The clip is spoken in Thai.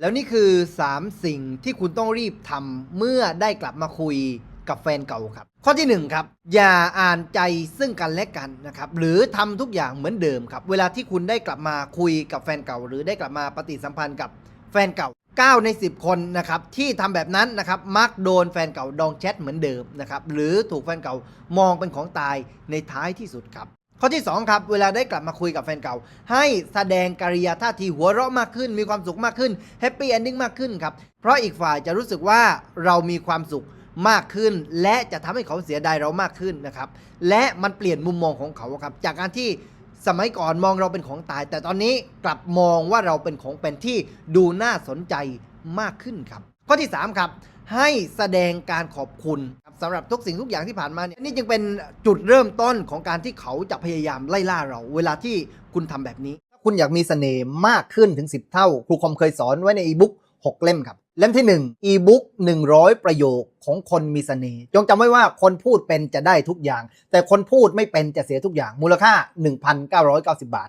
แล้วนี่คือ 3 สิ่งที่คุณต้องรีบทำเมื่อได้กลับมาคุยกับแฟนเก่าครับ ข้อที่ 1 ครับ อย่าอ่านใจซึ่งกันและกันนะครับ หรือทำทุกอย่างเหมือนเดิมครับ เวลาที่คุณได้กลับมาคุยกับแฟนเก่า หรือได้กลับมาปฏิสัมพันธ์กับแฟนเก่า 9 ใน 10 คนนะครับที่ทำแบบนั้นนะครับมักโดนแฟนเก่าดองแชทเหมือนเดิมนะครับหรือถูกแฟนเก่ามองเป็นของตายในท้ายที่สุดครับ ข้อที่ 2 ครับ เวลาได้กลับมาคุยกับแฟนเก่า ให้แสดงกิริยาท่าทีหัวเราะมากขึ้น มีความสุขมากขึ้นแฮปปี้เอนดิ้งมากขึ้นครับ เพราะอีกฝ่ายจะรู้สึกว่าเรามีความสุขมากขึ้น และจะทำให้เขาเสียดายเรามากขึ้นนะครับ และมันเปลี่ยนมุมมองของเขาครับ จากการที่สมัยก่อนมองเราเป็นของตาย แต่ตอนนี้กลับมองว่าเราเป็นของเป็นที่ดูน่าสนใจมากขึ้นครับ ข้อที่ 3 ครับ ให้แสดงการขอบคุณ สำหรับทุกสิ่งทุกอย่างที่ผ่านมาเนี่ยนี่จึงเป็นจุดเริ่มต้นของการที่เขาจะพยายามไล่ล่าเรา เวลาที่คุณทำแบบนี้ถ้าคุณอยากมีเสน่ห์มากขึ้นถึง 10 เท่า ครูคอมเคยสอนไว้ในอีบุ๊ก6 เล่มครับ เล่มที่ 1 อีบุ๊ก100 ประโยคของคนมีเสน่ห์จงจำไว้ว่าคนพูดเป็นจะได้ทุกอย่าง แต่คนพูดไม่เป็นจะเสียทุกอย่างมูลค่า 1,990 บาท